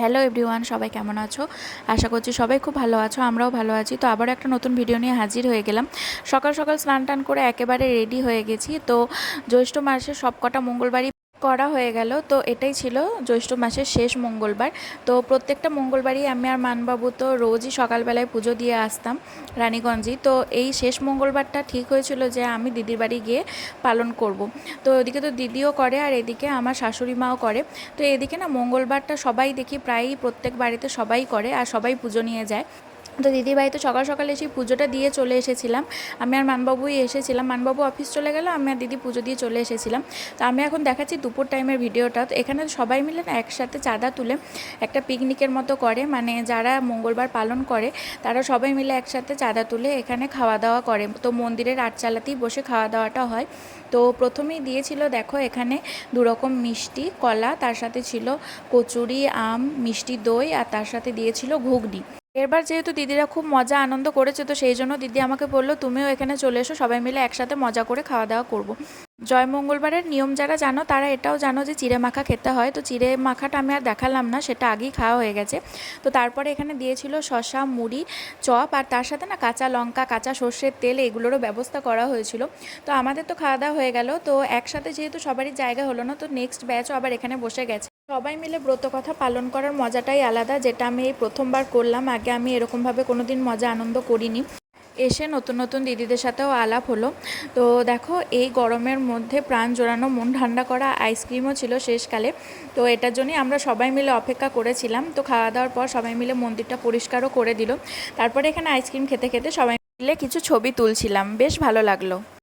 Hello everyone সবাই কেমন আছো? আশা করছি সবাই খুব ভালো আছো, আমরাও ভালো আছি। তো আবার একটা নতুন ভিডিও নিয়ে হাজির হয়ে গেলাম। সকাল সকাল স্নান টান করে একেবারে রেডি হয়ে গেছি। তো জ্যৈষ্ঠ মাসের সবকটা মঙ্গলবারই করা হয়ে গেল। তো এটাই ছিল জ্যৈষ্ঠ মাসের শেষ মঙ্গলবার। তো প্রত্যেকটা মঙ্গলবারই আমি আর মানবাবু তো রোজই সকালবেলায় পুজো দিয়ে আসতাম রানীগঞ্জে। তো এই শেষ মঙ্গলবারটা ঠিক হয়েছিল যে আমি দিদির বাড়ি গিয়ে পালন করব। তো ওদিকে তো দিদিও করে আর এদিকে আমার শাশুড়ি মাও করে। তো এদিকে না মঙ্গলবারটা সবাই দেখি প্রায়ই প্রত্যেক বাড়িতে সবাই করে আর সবাই পুজো নিয়ে যায়। তো দিদি তো সকাল সকাল এসে পুজোটা দিয়ে চলে এসেছিলাম। আমি আর মানবাবুই এসেছিলাম। মানবাবু অফিস চলে গেল, আমি আর দিদি পুজো দিয়ে চলে এসেছিলাম। তো আমি এখন দেখাচ্ছি দুপুর টাইমের ভিডিওটা। তো এখানে সবাই মিলে না একসাথে চাঁদা তুলে একটা পিকনিকের মতো করে। মানে যারা মঙ্গলবার পালন করে, তারা সবাই মিলে একসাথে চাঁদা তুলে এখানে খাওয়া দাওয়া করে। তো মন্দিরের আটচালাতেই বসে খাওয়া দাওয়াটা হয়। তো প্রথমেই দিয়েছিল, দেখো এখানে দুরকম মিষ্টি, কলা, তার সাথে ছিল কচুরি, আম, মিষ্টি দই, আর তার সাথে দিয়েছিল ঘুগনি। এবার যেহেতু দিদিরা খুব মজা, আনন্দ করেছে, তো সেই জন্য দিদি আমাকে বলল, তুমিও এখানে চলে এসো, সবাই মিলে একসাথে মজা করে খাওয়া দাওয়া করব। জয় মঙ্গলবারের নিয়ম যারা জানো, তারা এটাও জানো যে চিড়ে মাখা খেতে হয়। তো চিড়ে মাখাটা আমি আর দেখালাম না, সেটা আগেই খাওয়া হয়ে গেছে। তো তারপরে এখানে দিয়েছিল শসা, মুড়ি, চপ, আর তার সাথে না কাঁচা লঙ্কা, কাঁচা সর্ষের তেল, এগুলোরও ব্যবস্থা করা হয়েছিল। তো আমাদের তো খাওয়া দাওয়া হয়ে গেল। তো একসাথে যেহেতু সবারই জায়গা হলো না, তো নেক্সট ব্যাচও আবার এখানে বসে গেছে। সবাই মিলে ব্রত কথা পালন করার মজাটাই আলাদা, যেটা আমি এই প্রথমবার করলাম। আগে আমি এরকমভাবে কোনো দিন মজা, আনন্দ করিনি। এসে নতুন নতুন দিদিদের সাথেও আলাপ হলো। তো দেখো, এই গরমের মধ্যে প্রাণ জোড়ানো মন ঠান্ডা করা আইসক্রিমও ছিল শেষকালে। তো এটার জন্যই আমরা সবাই মিলে অপেক্ষা করেছিলাম। তো খাওয়া দাওয়ার পর সবাই মিলে মন্দিরটা পরিষ্কারও করে দিল। তারপরে এখানে আইসক্রিম খেতে খেতে সবাই মিলে কিছু ছবি তুলছিলাম। বেশ ভালো লাগল।